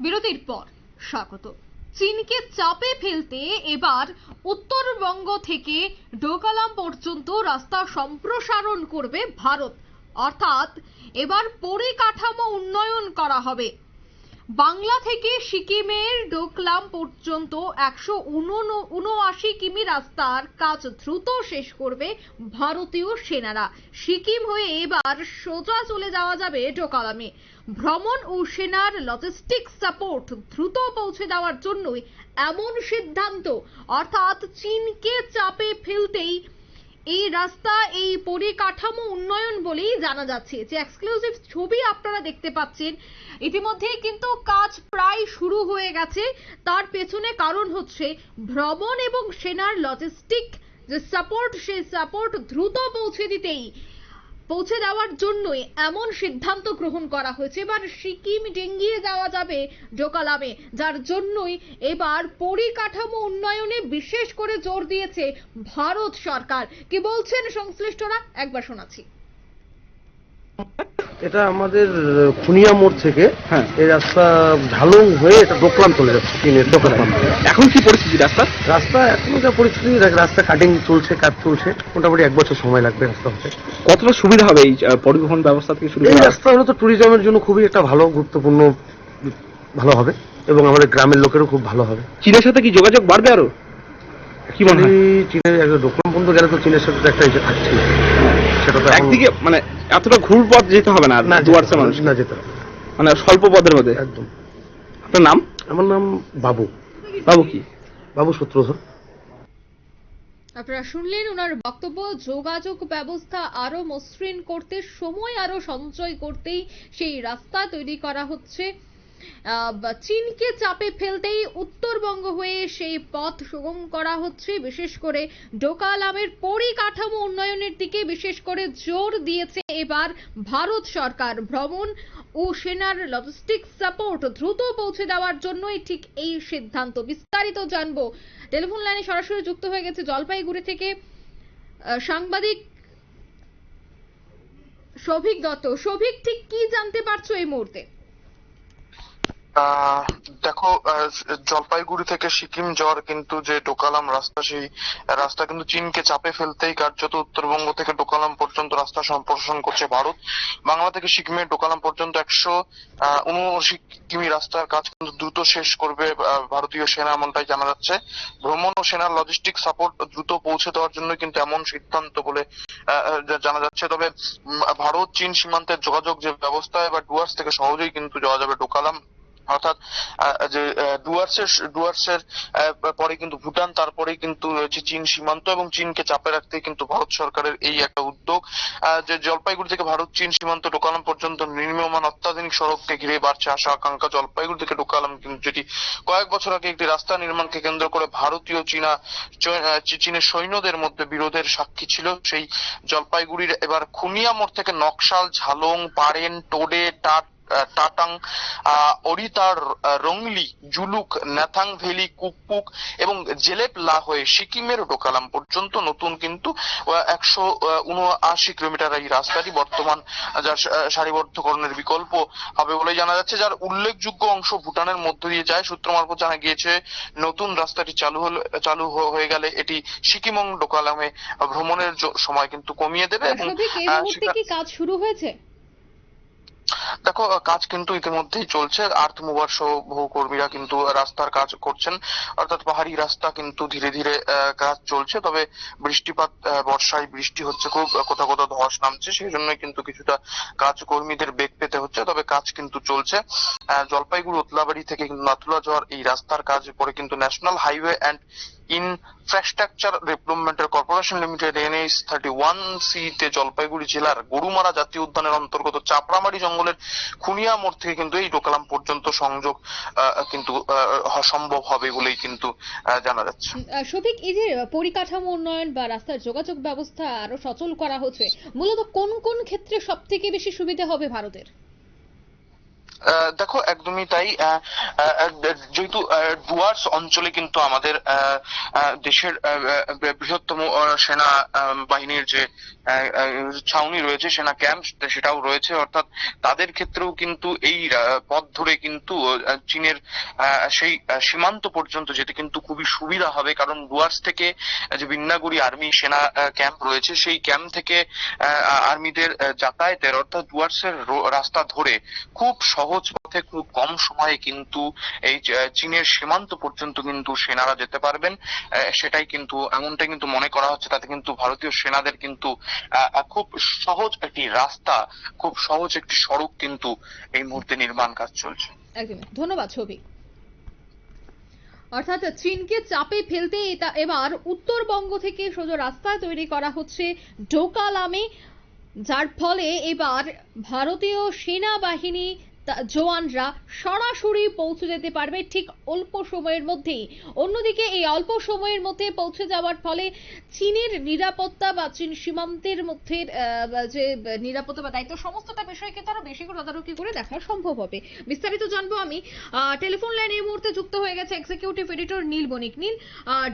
বিরতির পর স্বাগত। চীনকে চাপে ফেলতে এবার উত্তরবঙ্গ থেকে ডোকালাম পর্যন্ত রাস্তা সম্প্রসারণ করবে ভারত। অর্থাৎ এবার পরিকাঠামো উন্নয়ন করা হবে। বাংলা থেকে সিকিমের ডোকলাম পর্যন্ত একশো উনআশি কিমি রাস্তার কাজ দ্রুত শেষ করবে ভারতীয় সেনারা। সিকিম হয়ে এবার সোজা চলে যাওয়া যাবে ডোকালামে। ভ্রমণ ও সেনার লজিস্টিক সাপোর্ট দ্রুত পৌঁছে দেওয়ার জন্যই এমন সিদ্ধান্ত। অর্থাৎ চীনকে চাপে ফেলতেই এই রাস্তা, এই পরিকাঠামো উন্নয়ন বলেই জানা যাচ্ছে। যে এক্সক্লুসিভ ছবি আপনারা দেখতে পাচ্ছেন, ইতিমধ্যেই কিন্তু কাজ প্রায় শুরু হয়ে গেছে। তার পেছনে কারণ হচ্ছে ভ্রমণ এবং সেনার লজিস্টিক যে সাপোর্ট সেই সাপোর্ট দ্রুত পৌঁছে দিতেই পৌঁছে দেওয়ার জন্যই এমন সিদ্ধান্ত গ্রহণ করা হয়েছে। এবার সিকিম ডেঙ্গিয়ে যাওয়া যাবে ডোকালামে, যার জন্যই এবার পরিকাঠামো উন্নয়নে বিশেষ করে জোর দিয়েছে ভারত সরকার। কি বলছেন সংশ্লিষ্টরা? একবার শোনাচ্ছি। এটা আমাদের খুনিয়া মোড় থেকে হ্যাঁ। এই রাস্তা ঝালং হয়ে এটা ডোকলাম চলে যাচ্ছে চীনের ডোকলাম। এখন কি পরিস্থিতি রাস্তা রাস্তা এখন যা পরিস্থিতি দেখ, রাস্তা কাটিং চলছে কাজ চলছে মোটামুটি এক বছর সময় লাগবে রাস্তা হতে। কতটা সুবিধা হবে এই পরিবহন ব্যবস্থা থেকে শুরু এই রাস্তা হলো তো ট্যুরিজমের জন্য খুবই একটা ভালো গুরুত্বপূর্ণ ভালো হবে এবং আমাদের গ্রামের লোকেরও খুব ভালো হবে। চীনের সাথে কি যোগাযোগ বাড়বে আরও? কি মনে হয়? চীনের একটা ডোকলাম পর্যন্ত গেলে তো চীনের সাথে একটা ইয়ে থাকছে সেটা তো একদিকে মানে এতটা ঘুর পথ যেতে হবে না মানুষ না যেতে হবে। মানে স্বল্প পথের মধ্যে। একদম। আপনার নাম? আমার নাম বাবু। বাবু কি? বাবু সূত্রধর। আপনারা শুনলেন ওনার বক্তব্য যোগাযোগ ব্যবস্থা আরও মসৃণ করতে সময় আরও সঞ্চয় করতেই সেই রাস্তা তৈরি করা হচ্ছে। চীনকে চাপে ফেলতেই উত্তরবঙ্গ হয়ে সেই পথ সুগম করা হচ্ছে। বিশেষ করে ডোকালামের পরিকাঠামো উন্নয়নের দিকে বিশেষ করে জোর দিয়েছে এবার ভারত সরকার। ভ্রমণ ও সেনার লজিস্টিক সাপোর্ট দ্রুত পৌঁছে দেওয়ার জন্যই ঠিক এই সিদ্ধান্ত। বিস্তারিত জানব। টেলিফোন লাইনে সরাসরি যুক্ত হয়ে গেছে জলপাইগুড়ি থেকে সাংবাদিক সৌভিক দত্ত। সৌভিক ঠিক কি জানতে পারছ এই মুহূর্তে? দেখো জলপাইগুড়ি থেকে সিকিম যাওয়ার কিন্তু যে ডোকালাম রাস্তা, সেই রাস্তা কিন্তু চীনকে চাপে ফেলতেই কার্যত উত্তরবঙ্গ থেকে ডোকালাম পর্যন্ত রাস্তা সম্প্রসারণ করছে ভারত। বাংলা থেকে সিকিমের ডোকালাম পর্যন্ত একশো উনআশি কিমি রাস্তার কাজ কিন্তু দ্রুত শেষ করবে ভারতীয় সেনা এমনটাই জানা যাচ্ছে। ভ্রমণ ও সেনার লজিস্টিক সাপোর্ট দ্রুত পৌঁছে দেওয়ার জন্য কিন্তু এমন সিদ্ধান্ত বলে জানা যাচ্ছে। তবে ভারত চীন সীমান্তের যোগাযোগ যে ব্যবস্থা এবার ডুয়ার্স থেকে সহজেই কিন্তু যাওয়া যাবে ডোকালাম অর্থাৎ যে ডুয়ার্সের ডুয়ার্সের পরে কিন্তু ভুটান তারপরেই কিন্তু রয়েছে চীন সীমান্ত এবং চীনকে চাপে রাখতে কিন্তু ভারত সরকারের এই একটা উদ্যোগ। যে জলপাইগুড়ি থেকে ভারত চীন সীমান্ত ডোকালাম পর্যন্ত নির্মীয়মান অত্যাধুনিক সড়ককে ঘিরে বাড়ছে আশা আকাঙ্ক্ষা। জলপাইগুড়ি থেকে ডোকালাম কিন্তু যেটি কয়েক বছর আগে একটি রাস্তা নির্মাণকে কেন্দ্র করে ভারতীয় চীনা চীনের সৈন্যদের মধ্যে বিরোধের সাক্ষী ছিল। সেই জলপাইগুড়ির এবার খুনিয়া মোড় থেকে নকশাল, ঝালং, পারেন, টোডে, টাট টাটাং অরিতার রংলি জুলুক নাথাং ভেলি কুকপুক এবং জেলেপ লা হয়ে সিকিমের ডোকালাম পর্যন্ত নতুন কিন্তু একশো উনআশি কিলোমিটার এই রাস্তাটি বর্তমান যার সারিবদ্ধকরণের বিকল্প হবে বলে জানা যাচ্ছে যার উল্লেখযোগ্য অংশ ভুটানের মধ্য দিয়ে যায়। সূত্র মারফত জানা গিয়েছে নতুন রাস্তাটি চালু হলে চালু হয়ে গেলে এটি সিকিম ডোকালামে ভ্রমণের সময় কিন্তু কমিয়ে দেবে এবং কি কাজ শুরু হয়েছে? দেখো কাজ কিন্তু ইতিমধ্যেই চলছে। আর্থ মুভার সহ বহু কর্মীরা কিন্তু রাস্তার কাজ করছেন। অর্থাৎ পাহাড়ি রাস্তা কিন্তু ধীরে ধীরে কাজ চলছে। তবে বৃষ্টিপাত বর্ষায় বৃষ্টি হচ্ছে খুব কোথাও কোথাও ধস নামছে। সেই জন্যই কিন্তু কিছুটা কাজ কর্মীদের বেগ পেতে হচ্ছে। তবে কাজ কিন্তু চলছে। জলপাইগুড়ি, উতলাবাড়ি থেকে কিন্তু নাথুলা যাওয়ার এই রাস্তার কাজ পরে কিন্তু ন্যাশনাল হাইওয়ে অ্যান্ড ইনফ্রাস্ট্রাকচার ডেভেলপমেন্টের corporation limited NH thirty one C তে জলপাইগুড়ি জেলার গরুমারা জাতীয় উদ্যানের অন্তর্গত চাপড়ামারি জঙ্গলের খুনিয়া মোড় থেকে কিন্তু এই ডোকালাম পর্যন্ত সংযোগ কিন্তু সম্ভব হবে বলেই কিন্তু জানা যাচ্ছে। সৌভিক এই যে পরিকাঠামো উন্নয়ন বা রাস্তার যোগাযোগ ব্যবস্থা আরও সচল করা হচ্ছে, মূলত কোন কোন ক্ষেত্রে সব থেকে বেশি সুবিধা হবে ভারতের? দেখো, একদমই তাই। যেহেতু ডুয়ার্স অঞ্চলে কিন্তু আমাদের দেশের বৃহত্তম সেনা বাহিনীর যে ছাউনি রয়েছে, সেনা ক্যাম্প, সেটাও রয়েছে। অর্থাৎ তাদের ক্ষেত্রেও কিন্তু এই পথ ধরে কিন্তু চীনের সেই সীমান্ত পর্যন্ত যেতে কিন্তু খুবই সুবিধা হবে। কারণ ডুয়ার্স থেকে যে বিন্নাগুড়ি আর্মি সেনা ক্যাম্প রয়েছে, সেই ক্যাম্প থেকে আর্মিদের যাতায়াতের, অর্থাৎ ডুয়ার্সের রাস্তা ধরে খুব সহজ পথে খুব কম সময়ে কিন্তু এই চীনের সীমান্ত পর্যন্ত কিন্তু সেনারা যেতে পারবেন। সেটাই কিন্তু এমনটাই কিন্তু মনে করা হচ্ছে, তাতে কিন্তু ভারতীয় সেনাদের কিন্তু খুব সহজ একটি রাস্তা, খুব সহজ একটি সড়ক কিন্তু এই মুহূর্তে নির্মাণ কাজ চলছে। ধন্যবাদ, ছবি। অর্থাৎ চীনকে চাপে ফেলতে এবার উত্তরবঙ্গ থেকে সোজা রাস্তা তৈরি করা হচ্ছে ডোকালামে যার ফলে এবার ভারতীয় সেনাবাহিনী জওয়ানরা সরাসরি পৌঁছে যেতে পারবে ঠিক অল্প সময়ের মধ্যেই। অন্যদিকে এই অল্প সময়ের মধ্যে পৌঁছে যাওয়ার ফলে চীনের নিরাপত্তা বা চীন সীমান্তের মধ্যে যে নিরাপত্তা বা দায়িত্ব, সমস্তটা বিষয় কিন্তু আরও বেশি করে তদারকি করে দেখা সম্ভব হবে। বিস্তারিত জানব আমি। টেলিফোন লাইনে এই মুহূর্তে যুক্ত হয়ে গেছে এক্সিকিউটিভ এডিটর নীল বণিক। নীল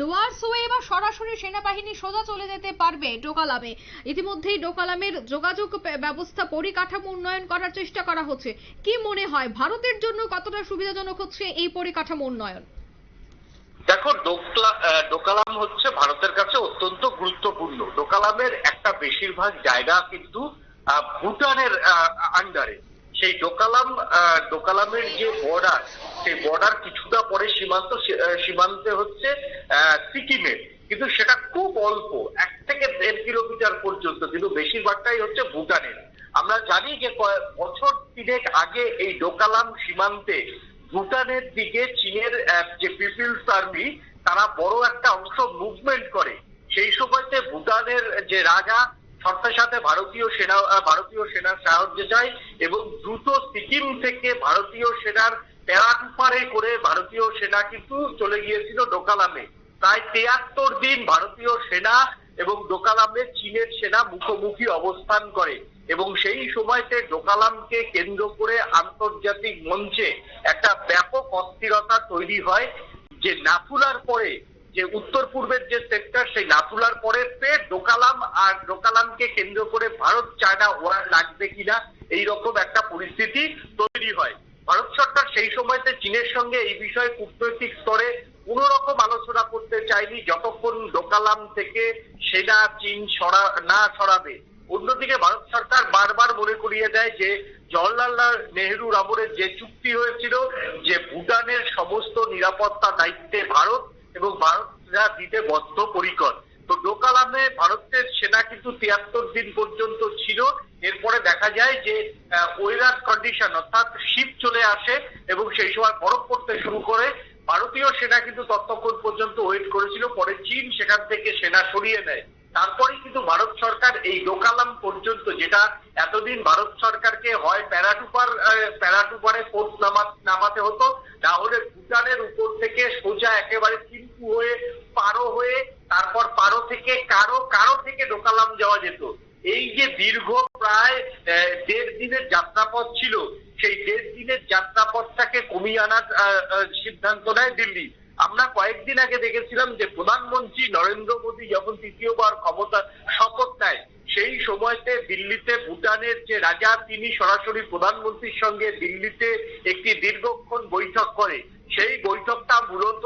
ডোয়ার্স হয়ে এবার সরাসরি সেনাবাহিনী সোজা চলে যেতে পারবে ডোকালামে। ইতিমধ্যেই ডোকালামের যোগাযোগ ব্যবস্থা পরিকাঠামো উন্নয়ন করার চেষ্টা করা হচ্ছে। কি মনে হয়, ভারতের জন্য কতটা সুবিধাজনক হচ্ছে এই পরিকাঠামো উন্নয়ন? দেখো ডোকালাম হচ্ছে ভারতের কাছে অত্যন্ত গুরুত্বপূর্ণ। ডোকালামের একটা বেশিরভাগ জায়গা কিন্তু ভুটানের আন্ডারে সেই ডোকালাম ডোকালামের যে বর্ডার সেই বর্ডার কিছুটা পরে সীমান্ত সীমান্তে হচ্ছে সিকিমের কিন্তু সেটা খুব অল্প, এক থেকে দেড় কিলোমিটার পর্যন্ত, কিন্তু বেশিরভাগটাই হচ্ছে ভুটানের। আমরা জানি যে বছর তিনেক আগে এই ডোকালাম সীমান্তে ভুটানের দিকে চীনের যে পিপিলস আর্মি, তারা বড় একটা অংশ মুভমেন্ট করে। সেই সময়তে ভুটানের যে রাজা সাথে সাথে ভারতীয় সেনা, ভারতীয় সেনার সাহায্য চায় এবং দ্রুত সিকিম থেকে ভারতীয় সেনার প্যারাটুপারে করে ভারতীয় সেনা কিন্তু চলে গিয়েছিল ডোকালামে। প্রায় তেয়াত্তর দিন ভারতীয় সেনা এবং ডোকালামে চীনের সেনা মুখোমুখি অবস্থান করে। এবং সেই সময়তে ডোকালামকে কেন্দ্র করে আন্তর্জাতিক মঞ্চে একটা ব্যাপক অস্থিরতা তৈরি হয়, যে নাথুলার পরে, যে উত্তর পূর্বের যে সেক্টর সেই নাথুলার পরে ডোকালাম আর ডোকালামকে কেন্দ্র করে ভারত, চায়না, ওয়ার লাগবে কিনা এই রকম একটা পরিস্থিতি তৈরি হয়। ভারত সরকার সেই সময়তে চীনের সঙ্গে এই বিষয়ে কূটনৈতিক স্তরে কোন রকম আলোচনা করতে চায়নি, যতক্ষণ ডোকালাম থেকে সেনা, চীন সরা, না সরাবে। অন্যদিকে ভারত সরকার বারবার মনে করিয়ে দেয় যে জওয়াহরলাল নেহরুর আমলের যে চুক্তি হয়েছিল যে ভুটানের সমস্ত নিরাপত্তা দায়িত্বে ভারত এবং ভারতরা দিতে বদ্ধপরিকর। তো ডোকালামে ভারতের সেনা কিন্তু তিয়াত্তর দিন পর্যন্ত ছিল। এরপরে দেখা যায় যে ওয়েদার কন্ডিশন অর্থাৎ শীত চলে আসে এবং সেই সময় বরফ পড়তে শুরু করে। ভারতীয় সেনা কিন্তু ততক্ষণ পর্যন্ত ওয়েট করেছিল, পরে চীন সেখান থেকে সেনা সরিয়ে নেয়। তারপরে কিন্তু ভারত সরকার এই ডোকালাম পর্যন্ত যেটা এতদিন ভারত সরকারকে হয় প্যারাটুপার প্যারাটুপারে ফোর্স নামা- নামাতে হতো না হলে ভুটানের উপর থেকে সোজা একেবারে চিম্পু হয়ে, পারো হয়ে, তারপর পারো থেকে কারও কারও থেকে ডোকালাম যাওয়া যেত। এই যে দীর্ঘ প্রায় দেড় দিনের যাত্রাপথ ছিল, সেই দেড় দিনের যাত্রাপথটাকে কমিয়ে আনার সিদ্ধান্ত নেয় দিল্লি। আমরা কয়েকদিন আগে দেখেছিলাম যে প্রধানমন্ত্রী নরেন্দ্র মোদী যখন তৃতীয়বার ক্ষমতা শপথ নেয়, সেই সময়তে দিল্লিতে ভুটানের যে রাজা, তিনি সরাসরি প্রধানমন্ত্রীর সঙ্গে দিল্লিতে একটি দীর্ঘক্ষণ বৈঠক করে। সেই বৈঠকটা মূলত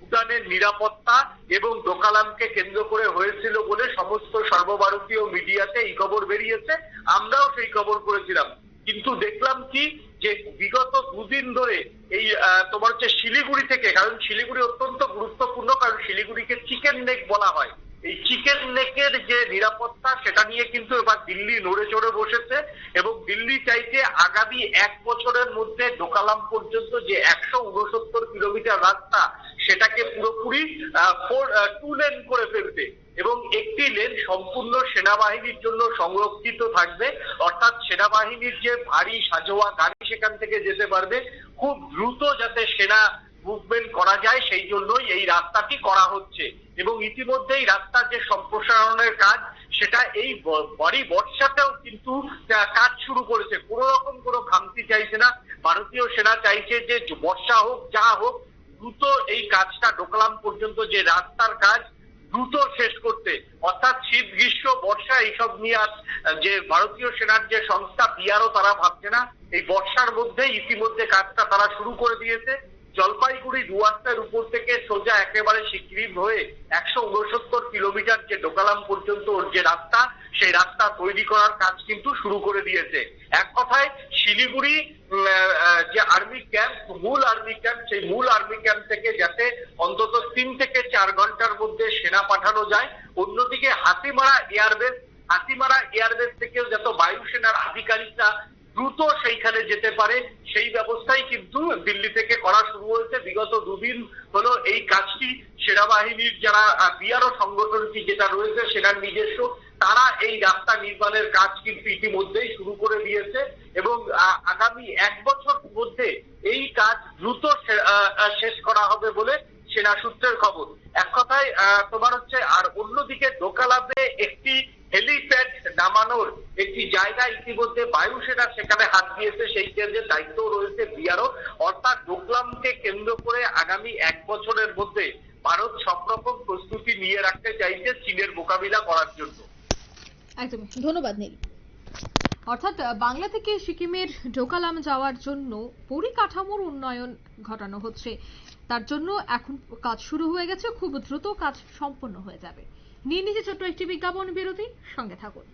ভুটানের নিরাপত্তা এবং ডোকালামকে কেন্দ্র করে হয়েছিল বলে সমস্ত সর্বভারতীয় মিডিয়াতে এই খবর বেরিয়েছে। আমরাও সেই খবর করেছিলাম। কিন্তু দেখলাম কি যে বিগত দুদিন ধরে এই তোমার হচ্ছে শিলিগুড়ি থেকে, কারণ শিলিগুড়ি অত্যন্ত গুরুত্বপূর্ণ, কারণ শিলিগুড়িকে চিকেন নেক বলা হয়। এই চিকেন নেকের যে নিরাপত্তা, সেটা নিয়ে কিন্তু এবার দিল্লি নড়ে চড়ে বসেছে এবং দিল্লি চাইছে আগামী এক বছরের মধ্যে ডোকালাম পর্যন্ত যে একশো উনসত্তর কিলোমিটার রাস্তা, সেটাকে পুরোপুরি টু লেন করে ফেলতে এবং একটি লেন সম্পূর্ণ সেনাবাহিনীর জন্য সংরক্ষিত থাকবে। অর্থাৎ সেনাবাহিনীর যে ভারী সাজোয়া গাড়ি সেখান থেকে যেতে পারবে। খুব দ্রুত যাতে সেনা মুভমেন্ট করা যায় সেই জন্যই এই রাস্তাটি করা হচ্ছে। এবং ইতিমধ্যেই রাস্তার যে সম্প্রসারণের কাজ সেটা এই বড়ি বর্ষাতেও কিন্তু কাজ শুরু করেছে। কোন রকম কোনো খামতি চাইছে না। ভারতীয় সেনা চাইছে যে বর্ষা হোক যা হোক দ্রুত এই কাজটা ডোকলাম পর্যন্ত যে রাস্তার কাজ দ্রুত শেষ করতে। অর্থাৎ শীত গ্রীষ্ম বর্ষা এইসব নিয়ে আহ, যে ভারতীয় সেনার যে সংস্থা বিআরও তারা ভাবছে না। এই বর্ষার মধ্যে ইতিমধ্যে কাজটা তারা শুরু করে দিয়েছে। জলপাইগুড়ি ডুয়ার্সের উপর থেকে সোজা একেবারে সিকিম হয়ে একশো উনসত্তর কিলোমিটার যে ডোকালাম পর্যন্ত ওর যে রাস্তা, সেই রাস্তা তৈরি করার কাজ কিন্তু শুরু করে দিয়েছে। এক কথায়, শিলিগুড়ি যে আর্মি ক্যাম্প, মূল আর্মি ক্যাম্প, সেই মূল আর্মি ক্যাম্প থেকে যাতে অন্তত তিন থেকে চার ঘণ্টার মধ্যে সেনা পাঠানো যায়। অন্যদিকে হাতিমারা এয়ারবেস হাতিমারা এয়ারবেস থেকেও যত বায়ুসেনার আধিকারিকরা দ্রুত সেইখানে যেতে পারে। সেই ব্যবস্থাই কিন্তু দিল্লি থেকে করা শুরু হয়েছে। বিগত দুদিন হলো এই কাজটি। সেনাবাহিনীর যারা বিআরও সংগঠনটি যেটা রয়েছে সেনার নিজস্ব, তারা এই রাস্তা নির্মাণের কাজ কিন্তু ইতিমধ্যেই শুরু করে দিয়েছে এবং আগামী এক বছর মধ্যে এই কাজ দ্রুত শেষ করা হবে বলে সেনা সূত্রের খবর। এক কথায় তোমার হচ্ছে আর অন্যদিকে ডোকালাবে একটি হেলিপ্যাড নামানোর একটি জায়গা ইতিমধ্যে বায়ুসেনা সেখানে হাত দিয়েছে। সেই কেন্দ্রের দায়িত্ব রয়েছে বিআরও। অর্থাৎ ডোকলামকে কেন্দ্র করে আগামী এক বছরের মধ্যে ভারত সব রকম প্রস্তুতি নিয়ে রাখতে চাইছে চীনের মোকাবিলা করার জন্য। একদমই ধন্যবাদ, নীল। অর্থাৎ বাংলা থেকে সিকিমের ডোকালাম যাওয়ার জন্য পরিকাঠামোর উন্নয়ন ঘটানো হচ্ছে। তার জন্য এখন কাজ শুরু হয়ে গেছে। খুব দ্রুত কাজ সম্পন্ন হয়ে যাবে। নিয়ে নিচে ছোট্ট একটি বিজ্ঞাপন বিরতি। সঙ্গে থাকুন।